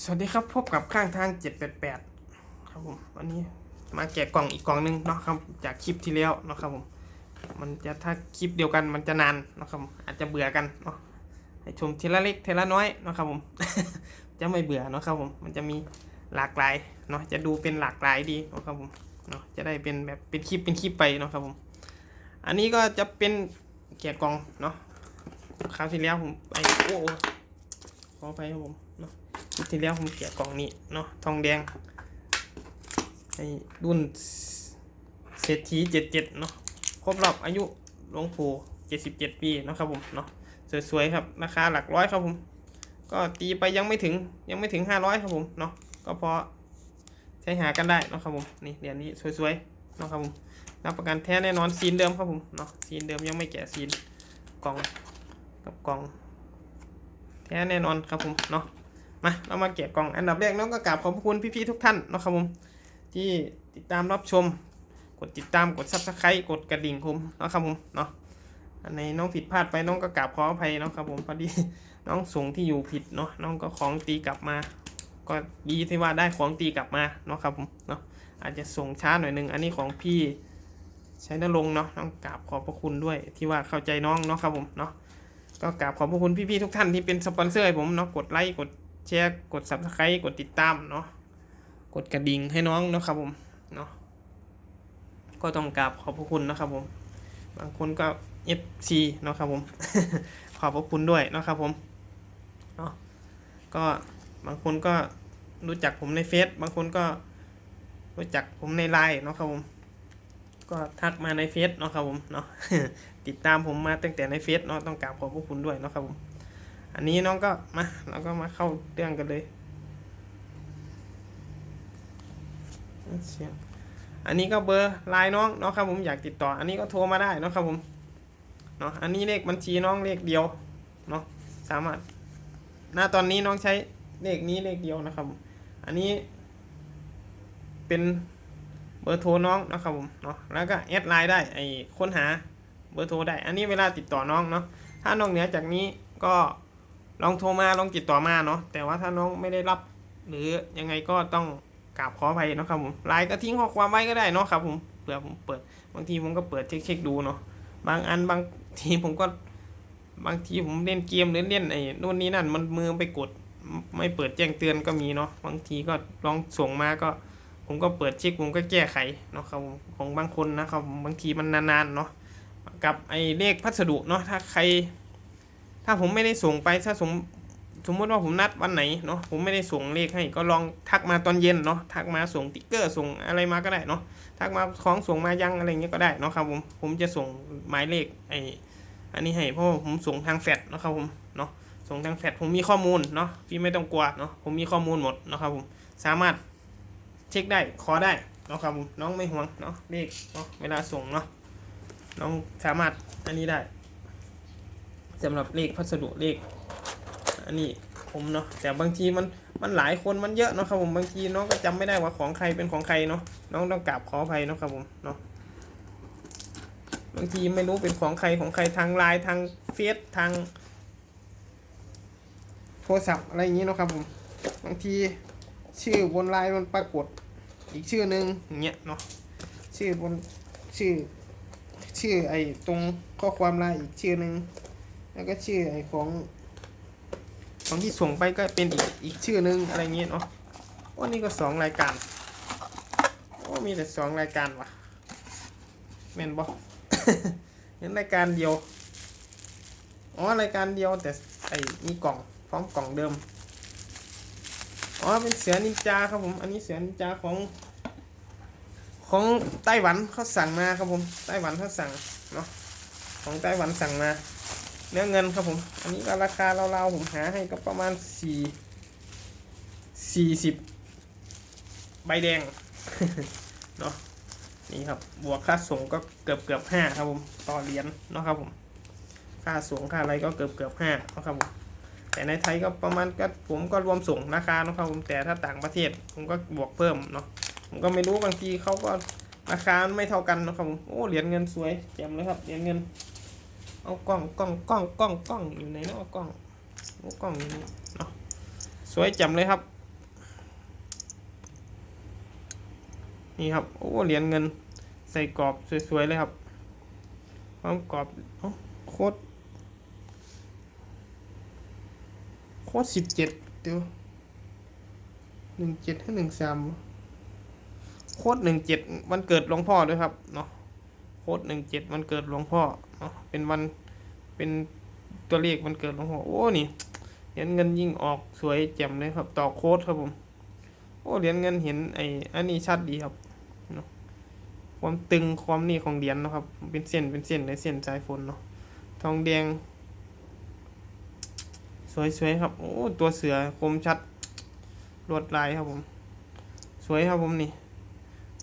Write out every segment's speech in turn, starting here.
สวัสดีครับพบกับข้างทาง 788 ครับผมวันนี้มาแกะกล่องอีกกล่องหนึงเนาะครับจากคลิปที่แล้วเนาะครับผมมันจะถ้าคลิปเดียวกันมันจะนานเนาะครับผมอาจจะเบื่อกันเนาะให้ชมทีละเล็กทีละน้อยเนาะครับผม จะไม่เบื่อเนาะครับผมมันจะมีหลากหลายเนาะจะดูเป็นหลากหลายดีเนาะครับผมเนาะจะได้เป็นแบบเป็นคลิปเป็นคลิปไปเนาะครับผม อันนี้ก็จะเป็นแกะกล่องเนาะคราวที่แล้วผมไปโอ้โหขอไปครับผมเนาะ ลิปที่แล้วผมแกะกล่องนี้เนาะทองแดงไอ้รุ่นเศรษฐีเจ็ดเจ็ดเนาะครบรอบอายุหลวงปู่เจ็ดสิบเจ็ดปีนะครับผมเนาะสวยๆครับราคาหลักร้อยครับผม ก็ตีไปยังไม่ถึงยังไม่ถึงห้าร้อยครับผมเนาะก็พอใช้หากันได้นะครับผมนี่เหรียญนี้สวยๆเนาะครับผมรับประกันแท้แน่นอนซีนเดิมครับผมเนาะซีนเดิมยังไม่แกะซีนกล่องกับกล่องแท้แน่นอนครับผมเนาะ มาเรามาแกะกล่องอันดับแรกน้องก็กราบขอบคุณพี่ๆทุกท่านนะครับผมที่ติดตามรับชม กดติดตามกดซับสไครต์กดกระดิ่งคุมนะครับผมเนาะอันไหนน้องผิดพลาดไปน้องก็กราบขออภัยนะครับผมพอดีน้องส่งที่อยู่ผิดเนาะน้องก็ของตีกลับมา ก็ดีที่ว่าได้ของตีกลับมาเนาะครับผมเนาะอาจจะส่งช้าหน่อยหนึงอันนี้ของพี่ใช้นรงเนาะน้องกราบขอบพระคุณด้วยที่ว่าเข้าใจน้องเนาะครับผมเนาะก็กราบขอบพระคุณพี่ๆทุกท่านที่เป็นสปอนเซอร์ให้ผมเนาะกดไลค์กด แชร์กด subscribe กดติดตามเนาะกดกระดิ่งให้น้องเนาะครับผมเนาะก็ต้องกราบขอบพระคุณนะครับผม บางคนก็ FC เนาะครับผม ขอบพระคุณด้วยเนาะครับผมเนาะก็บางคนก็รู้จักผมในเฟซบางคนก็รู้จักผมในไลน์เนาะครับผม ก็ทักมาในเฟซเนาะครับผมเนาะติดตามผมมาตั้งแต่ในเฟซเนาะต้องกราบขอบพระคุณด้วยเนาะครับผม อันนี้น้องก็มาเราก็มาเข้าเรื่องกันเลยเสียงอันนี้ก็เบอร์ไลน์น้องเนาะครับผมอยากติดต่อ อันนี้ก็โทรมาได้เนาะครับผมเนาะอันนี้เลขบัญชีน้องเลขเดียวเนาะสามารถณตอนนี้น้องใช้เลขนี้เลขเดียวนะครับผมอันนี้เป็นเบอร์โทรน้องนะครับผมเนาะแล้วก็แอดไลน์ได้ไอ้ค้นหาเบอร์โทรได้ อันนี้เวลาติดต่อน้องเนาะถ้านอกเหนือจากนี้ก็ ลองโทรมาลองติดต่อมาเนาะแต่ว่าถ้าน้องไม่ได้รับ หรือยังไงก็ต้องกราบขออภัยเนาะครับผมไลน์ก็ทิ้งข้อความไว้ก็ได้เนาะครับผมเผื่อผมเปิด บางทีผมก็เปิดเช็คเช็คดูเนาะบางอันบางทีผมก็ บางทีผมเล่นเกมหรือเล่นไอ้นู่นนี่นั่นมันมือไปกด ไม่เปิดแจ้งเตือนก็มีเนาะบางทีก็ลองส่งมาก็ ผมก็เปิดเช็คผมก็แก้ไขเนาะครับผมของบางคนนะครับบางทีมันนานๆเนาะกับไอ้เลขพัสดุเนาะถ้าใคร ถ้าผมไม่ได้ส่งไปถ้าสมสมมติว่าผมนัดวันไหนเนาะผมไม่ได้ส่งเลขให้ก็ลองทักมาตอนเย็นเนาะทักมาส่งติ๊กเกอร์ส่งอะไรมาก็ได้เนาะทักมาของส่งมายังอะไรเงี้ยก็ได้เนาะครับผมผมจะส่งหมายเลขไออันนี้ให้เพราะผมส่งทางแฟดเนาะครับผมเนาะส่งทางแฟดผมมีข้อมูลเนาะพี่ไม่ต้องกลัวเนาะผมมีข้อมูลหมดเนาะครับผมสามารถเช็คได้ขอได้เนาะครับผมน้องไม่ห่วงเนาะเลขเนาะเวลาส่งเนาะน้องสามารถอันนี้ได้ สำหรับเลขพัสดุเลข อันนี้ผมเนาะแต่บางทีมันมันหลายคนมันเยอะเนาะครับผมบางทีน้องก็จำไม่ได้ว่าของใครเป็นของใครเนาะน้องต้องกราบขออภัยเนาะครับผมเนาะบางทีไม่รู้เป็นของใครของใครทางไลน์ทางเฟซทาง โทรศัพท์อะไรอย่างนี้เนาะครับผมบางทีชื่อบนไลน์มันปรากฏอีกชื่อหนึ่งอย่างเงี้ยเนาะชื่อบนชื่อ ชื่อไอ้ตรงข้อความไลน์อีกชื่อหนึ่ง แล้วก็ชื่อไอ้ของ ของที่ส่งไปก็เป็นอีกอีกชื่อนึงอะไรเงี้ยเนาะโอ้นี่ก็สองรายการโอ้มีแต่สองรายการว่ะแม่นบอเห็นรายการเดียวอ๋อรายการเดียวแต่ไอ้มีกล่องพร้อมกล่องเดิมอ๋อเป็นเสือนินจาครับผม อันนี้เสือนินจาของ ของไต้หวันเขาสั่งมาครับผมไต้หวันเขาสั่งเนาะของไต้หวันสั่งมา เนื้อเงินครับผม อันนี้ก็ราคาเราๆผมหาให้ก็ประมาณสี่สี่สิบใบแดงเนาะนี่ครับบวกค่าส่งก็เกือบเกือบห้าครับผมต่อเหรียญเนาะครับผม ค่าส่งค่าอะไรก็เกือบเกือบห้าเนาะครับผมแต่ในไทยก็ประมาณก็ผมก็รวมส่งราคาเนาะครับผมแต่ถ้าต่างประเทศผมก็บวกเพิ่มเนาะผมก็ไม่รู้บางทีเขาก็ราคาไม่เท่ากันเนาะครับผมโอ้เหรียญเงินสวยแจ่มเลยครับเหรียญเงิน เอากล้องกล้องกล้องกล้องกล้องอยู่ไหนเนาะกล้องกล้องอยู่นี่เนาะสวยจำเลยครับ นี่ครับโอ้เหรียญเงินใส่กรอบสวยๆเลยครับความกรอบโคตรโคตรสิบเจ็ดเดี๋ยวหนึ่งเจ็ดให้หนึ่งสามโคตรหนึ่งเจ็ดวันเกิดหลวงพ่อด้วยครับเนาะ โคตรหนึ่งเจ็ดวันเกิดหลวงพ่อเป็นวันเป็นตัวเลขวันเกิดหลวงพ่อโอ้นี่เหรียญเงินยิ่งออกสวยแจ่มเลยครับ ต่อโค้ดครับผมโอ้เหรียญเงินเห็นไอ้อันนี้ชัดดีครับเนาะความตึงความนี่ของเหรียญนะครับ เป็นเส้นเป็นเส้นเลยเส้นสายฝนเนาะทองแดง สวยๆครับ โอ้ตัวเสือคมชัดลวดลายครับผม สวยครับผมนี่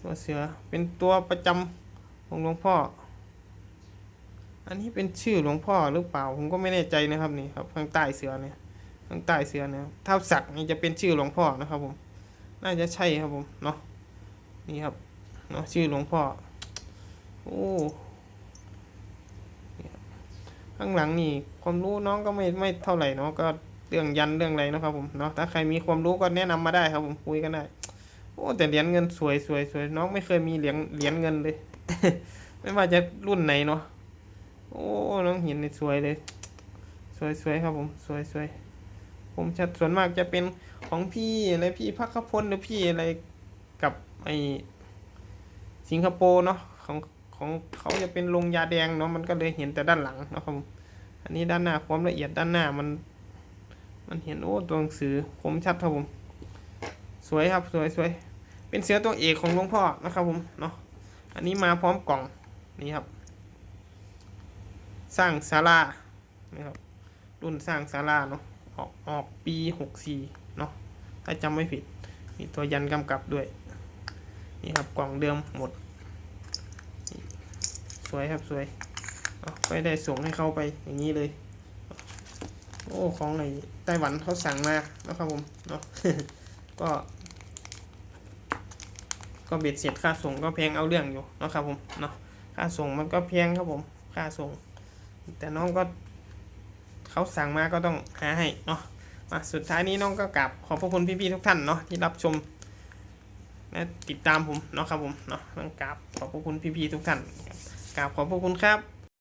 ตัวเสือเป็นตัวประจำ ของหลวงพ่อ อันนี้เป็นชื่อหลวงพ่อหรือเปล่า ผมก็ไม่แน่ใจนะครับนี่ครับข้างใต้เสือเนี่ยข้างใต้เสือเนี่ยถ้าสักนี่จะเป็นชื่อหลวงพ่อนะครับผม น่าจะใช่ครับผมเนาะนี่ครับเนาะชื่อหลวงพ่อโอ้ข้างหลังนี่ความรู้น้องก็ไม่ไม่เท่าไหร่เนาะก็เรื่องยันเรื่องอะไรนะครับผมเนาะถ้าใครมีความรู้ก็แนะนำมาได้ครับผมคุยกันได้โอ้แต่เหรียญเงินสวยสวยสวยน้องไม่เคยมีเหรียญเหรียญเงินเลย ไม่ว่าจะรุ่นไหนเนาะ โอ้ น้องเห็นนี่สวยเลย สวยสวยครับผม สวยสวยผมชัดส่วนมากจะเป็นของพี่อะไรพี่พักขพลหรือพี่อะไรกับไอสิงคโปร์เนาะของของเขาจะเป็นลงยาแดงเนาะมันก็เลยเห็นแต่ด้านหลังนะครับผมอันนี้ด้านหน้าความละเอียดด้านหน้ามัน มันเห็นโอ้ตัวหนังสือคมชัดครับผม สวยครับสวยสวยเป็นเสือตัวเอกของหลวงพ่อนะครับผมเนาะ อันนี้มาพร้อมกล่องนี่ครับ สร้างศาลานี่ครับรุ่นสร้างศาลาเนาะออกออกปีหกสี่เนาะถ้าจำไม่ผิด มีตัวยันกำกับด้วย นี่ครับกล่องเดิมหมด สวยครับสวยไปได้ส่งให้เขาไปอย่างนี้เลย โอ้ ของในไต้หวันเขาสั่งมาแล้วครับผมเนาะก็ ก็เบ็ดเสร็จค่าส่งก็แพงเอาเรื่องอยู่เนาะครับผมเนาะค่าส่งมันก็แพงครับผมค่าส่ง แต่น้องก็เขาสั่งมาก็ต้องหาให้เนาะมาสุดท้ายนี้น้องก็กราบขอบพระคุณพี่ๆทุกท่านเนาะที่รับชมและติดตามผมเนาะครับผมเนาะต้องกราบขอบพระคุณพี่ๆทุกท่านกราบขอบพระคุณครับ